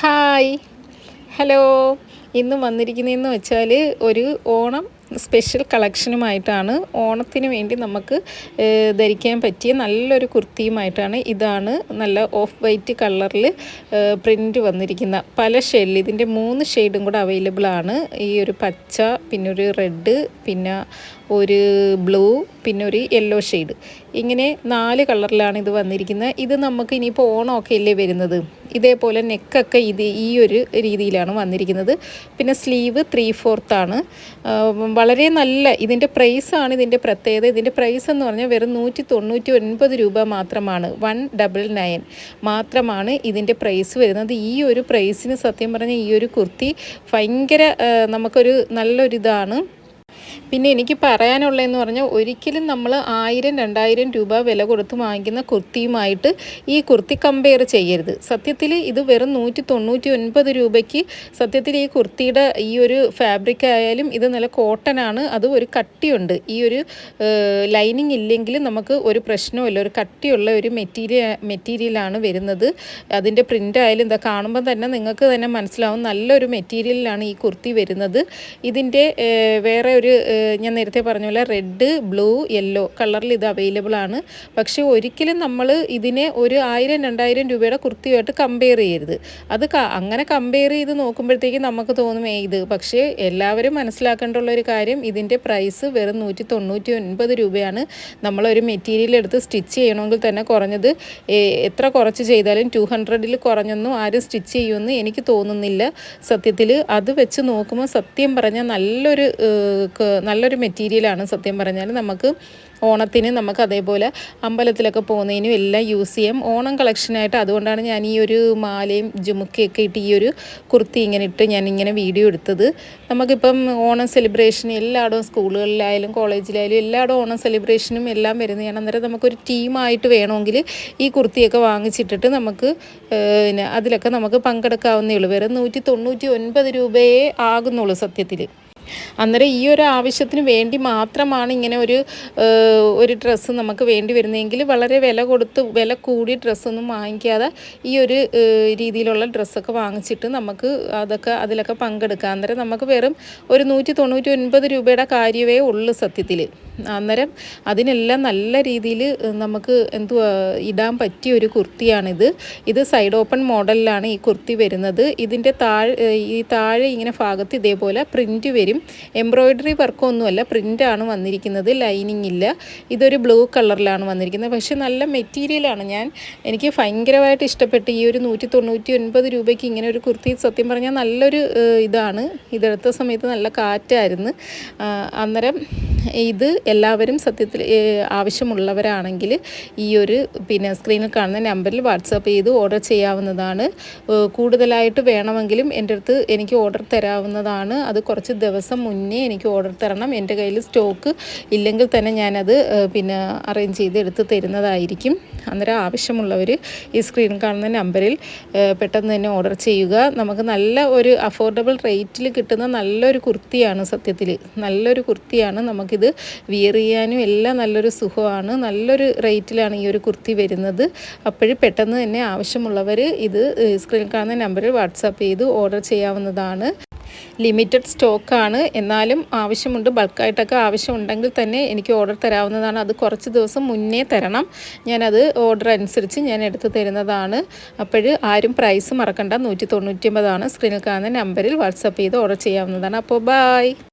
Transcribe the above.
Hi. Hello. ഇന്ന് വന്നിരിക്കുന്നതെന്ന് വെച്ചാൽ ഒരു ഓണം സ്പെഷ്യൽ കളക്ഷനുമായിട്ടാണ്. ഓണത്തിന് വേണ്ടി നമുക്ക് ധരിക്കാൻ പറ്റിയ നല്ലൊരു കുർത്തിയുമായിട്ടാണ് ഇതാണ് നല്ല ഓഫ് വൈറ്റ് കളറിൽ പ്രിന്റ് വന്നിരിക്കുന്ന. പല ഷെയ്ഡിൽ ഇതിന്റെ മൂന്ന് ഷെയ്ഡും കൂടെ അവൈലബിൾ ആണ് ഈ ഒരു പച്ച പിന്നെ ഒരു റെഡ് പിന്നെ ഒരു ബ്ലൂ പിന്നെ ഒരു യെല്ലോ ഷെയ്ഡ്. ഇങ്ങനെ നാല് കളറിലാണ് ഇത് വന്നിരിക്കുന്നത്. ഇത് നമുക്ക് ഇനിയിപ്പോൾ ഓണമൊക്കെ അല്ലേ വരുന്നത്? ഇതേപോലെ നെക്കൊക്കെ ഇത് ഈ ഒരു രീതിയിലാണ് വന്നിരിക്കുന്നത്. പിന്നെ സ്ലീവ് ത്രീ ഫോർത്താണ് വളരെ നല്ല ഇതിന്റെ പ്രൈസാണ് ഇതിന്റെ പ്രത്യേകത. ഇതിന്റെ പ്രൈസ് എന്ന് പറഞ്ഞാൽ വെറും നൂറ്റി തൊണ്ണൂറ്റി ഒൻപത് രൂപ മാത്രമാണ്. വൺ ഡബിൾ നയൻ മാത്രമാണ് ഇതിന്റെ പ്രൈസ് വരുന്നത്. ഈ ഒരു പ്രൈസിന് സത്യം പറഞ്ഞാൽ ഈ ഒരു കുർത്തി ഭയങ്കര നമുക്കൊരു നല്ലൊരിതാണ്. പിന്നെ എനിക്ക് പറയാനുള്ളതെന്ന് പറഞ്ഞാൽ ഒരിക്കലും നമ്മൾ ആയിരം രണ്ടായിരം രൂപ വില കൊടുത്ത് വാങ്ങിക്കുന്ന കുർത്തിയുമായിട്ട് ഈ കുർത്തി കമ്പയർ ചെയ്യരുത്. സത്യത്തിൽ ഇത് വെറും നൂറ്റി തൊണ്ണൂറ്റി ഒൻപത് രൂപയ്ക്ക് സത്യത്തിൽ ഈ കുർത്തിയുടെ ഈ ഒരു ഫാബ്രിക് ആയാലും ഇത് നല്ല കോട്ടൺ ആണ്. അത് ഒരു കട്ടിയുണ്ട്. ഈ ഒരു ലൈനിങ് ഇല്ലെങ്കിൽ നമുക്ക് ഒരു പ്രശ്നവുമില്ല ഒരു കട്ടിയുള്ള ഒരു മെറ്റീരിയൽ മെറ്റീരിയലാണ് വരുന്നത്. അതിന്റെ പ്രിന്റ് ആയാലും ഇതാ കാണുമ്പോൾ തന്നെ നിങ്ങൾക്ക് തന്നെ മനസ്സിലാവും. നല്ലൊരു മെറ്റീരിയലിലാണ് ഈ കുർത്തി വരുന്നത്. ഇതിന്റെ വേറെ ഒരു ഞാൻ നേരത്തെ പറഞ്ഞ പോലെ റെഡ് ബ്ലൂ യെല്ലോ കളറിൽ ഇത് അവൈലബിൾ ആണ്. പക്ഷേ ഒരിക്കലും നമ്മൾ ഇതിനെ ഒരു ആയിരം രണ്ടായിരം രൂപയുടെ കുർത്തിയുമായിട്ട് കമ്പയർ ചെയ്യരുത്. അത് അങ്ങനെ കമ്പയർ ചെയ്ത് നോക്കുമ്പോഴത്തേക്ക് നമുക്ക് തോന്നും "ഏയ് ഇത് പക്ഷേ എല്ലാവരും മനസ്സിലാക്കേണ്ട ഒരു കാര്യം ഇതിന്റെ പ്രൈസ് വെറും നൂറ്റി തൊണ്ണൂറ്റി ഒൻപത് രൂപയാണ് നമ്മളൊരു മെറ്റീരിയൽ എടുത്ത് സ്റ്റിച്ച് ചെയ്യണമെങ്കിൽ തന്നെ കുറഞ്ഞത് എത്ര കുറച്ച് ചെയ്താലും ടു ഹൺഡ്രഡിൽ കുറഞ്ഞൊന്നും ആരും സ്റ്റിച്ച് ചെയ്യുമെന്ന് എനിക്ക് തോന്നുന്നില്ല. സത്യത്തിൽ അത് വെച്ച് നോക്കുമ്പോൾ സത്യം പറഞ്ഞാൽ നല്ലൊരു നല്ലൊരു മെറ്റീരിയലാണ് സത്യം പറഞ്ഞാൽ. നമുക്ക് ഓണത്തിന് നമുക്ക് അതേപോലെ അമ്പലത്തിലൊക്കെ പോകുന്നതിനും എല്ലാം യൂസ് ചെയ്യാം. ഓണം കളക്ഷനായിട്ട് അതുകൊണ്ടാണ് ഞാൻ ഈ ഒരു മാലയും ജുമുക്കയൊക്കെ ഇട്ട് ഈ ഒരു കുർത്തി ഇങ്ങനെ ഇട്ട് ഞാൻ ഇങ്ങനെ വീഡിയോ എടുത്തത്. നമുക്കിപ്പം ഓണം സെലിബ്രേഷൻ എല്ലായിടവും സ്കൂളുകളിലായാലും കോളേജിലായാലും എല്ലായിടവും ഓണം സെലിബ്രേഷനും എല്ലാം വരുന്നതാണ് അന്നേരം നമുക്കൊരു ടീമായിട്ട് വേണമെങ്കിൽ ഈ കുർത്തിയൊക്കെ വാങ്ങിച്ചിട്ടിട്ട് നമുക്ക് അതിലൊക്കെ നമുക്ക് പങ്കെടുക്കാവുന്നേ ഉള്ളൂ. വെറും നൂറ്റി തൊണ്ണൂറ്റി ഒൻപത് രൂപയേ ആകുന്നുള്ളൂ സത്യത്തിൽ അന്നേരം ഈ ഒരു ആവശ്യത്തിന് വേണ്ടി മാത്രമാണ് ഇങ്ങനെ ഒരു ഒരു ഡ്രസ്സ് നമുക്ക് വേണ്ടി വരുന്നതെങ്കിൽ വളരെ വില കൊടുത്ത് വില കൂടിയ ഡ്രസ്സൊന്നും വാങ്ങിക്കാതെ ഈ ഒരു രീതിയിലുള്ള ഡ്രസ്സൊക്കെ വാങ്ങിച്ചിട്ട് നമുക്ക് അതൊക്കെ അതിലൊക്കെ പങ്കെടുക്കാം. അന്നേരം നമുക്ക് വെറും ഒരു നൂറ്റി തൊണ്ണൂറ്റി ഒൻപത് രൂപയുടെ കാര്യമേ ഉള്ളൂ സത്യത്തിൽ. അന്നേരം അതിനെല്ലാം നല്ല രീതിയിൽ നമുക്ക് എന്തുവാ ഇടാൻ പറ്റിയ ഒരു കുർത്തിയാണിത്. ഇത് സൈഡ് ഓപ്പൺ മോഡലിലാണ് ഈ കുർത്തി വരുന്നത്. ഇതിന്റെ താഴെ ഈ താഴെ ഇങ്ങനെ ഭാഗത്ത് ഇതേപോലെ പ്രിന്റ് വരും. എംബ്രോയ്ഡറി വർക്കൊന്നുമല്ല പ്രിന്റാണ് വന്നിരിക്കുന്നത് ലൈനിങ് ഇല്ല ഇതൊരു ബ്ലൂ കളറിലാണ് വന്നിരിക്കുന്നത്. പക്ഷേ നല്ല മെറ്റീരിയലാണ്. ഞാൻ എനിക്ക് ഭയങ്കരമായിട്ട് ഇഷ്ടപ്പെട്ട് ഈ ഒരു നൂറ്റി തൊണ്ണൂറ്റി ഒൻപത് രൂപയ്ക്ക് ഇങ്ങനെ ഒരു കുർത്തി സത്യം പറഞ്ഞാൽ നല്ലൊരു ഇതാണ്. ഇതെടുത്ത സമയത്ത് നല്ല കാറ്റായിരുന്നു. അന്നേരം ഇത് എല്ലാവരും സത്യത്തിൽ ആവശ്യമുള്ളവരാണെങ്കിൽ ഈ ഒരു പിന്നെ സ്ക്രീനിൽ കാണുന്ന നമ്പറിൽ വാട്സാപ്പ് ചെയ്ത് ഓർഡർ ചെയ്യാവുന്നതാണ്. കൂടുതലായിട്ട് വേണമെങ്കിലും എന്റെ അടുത്ത് എനിക്ക് ഓർഡർ തരാവുന്നതാണ്. അത് കുറച്ച് ദിവസം മുന്നേ എനിക്ക് ഓർഡർ തരണം. എന്റെ കയ്യിൽ സ്റ്റോക്ക് ഇല്ലെങ്കിൽ തന്നെ ഞാനത് പിന്നെ അറേഞ്ച് ചെയ്ത് എടുത്ത് തരുന്നതായിരിക്കും. അന്നേരം ആവശ്യമുള്ളവർ ഈ സ്ക്രീൻ കാണുന്ന നമ്പറിൽ പെട്ടെന്ന് തന്നെ ഓർഡർ ചെയ്യുക. നമുക്ക് നല്ല ഒരു അഫോർഡബിൾ റേറ്റിൽ കിട്ടുന്ന നല്ലൊരു കുർത്തിയാണ് സത്യത്തിൽ. നല്ലൊരു കുർത്തിയാണ് നമുക്കിത് വിയർ ചെയ്യാനും എല്ലാം നല്ലൊരു സുഖമാണ്. നല്ലൊരു റേറ്റിലാണ് ഈ ഒരു കുർത്തി വരുന്നത്. അപ്പോഴും പെട്ടെന്ന് തന്നെ ആവശ്യമുള്ളവർ ഇത് സ്ക്രീൻ കാണുന്ന നമ്പറിൽ വാട്സാപ്പ് ചെയ്ത് ഓർഡർ ചെയ്യാവുന്നതാണ്. ലിമിറ്റഡ് സ്റ്റോക്കാണ്. എന്നാലും ആവശ്യമുണ്ട്. ബൾക്കായിട്ടൊക്കെ ആവശ്യമുണ്ടെങ്കിൽ തന്നെ എനിക്ക് ഓർഡർ തരാവുന്നതാണ്. അത് കുറച്ച് ദിവസം മുന്നേ തരണം. ഞാനത് ഓർഡർ അനുസരിച്ച് ഞാൻ എടുത്തു തരുന്നതാണ്. അപ്പോൾ ആരും പ്രൈസ് മറക്കണ്ട. നൂറ്റി തൊണ്ണൂറ്റി സ്ക്രീനിൽ കാണുന്ന നമ്പറിൽ വാട്സപ്പ് ചെയ്ത് ഓർഡർ ചെയ്യാവുന്നതാണ്. അപ്പോൾ ബായ്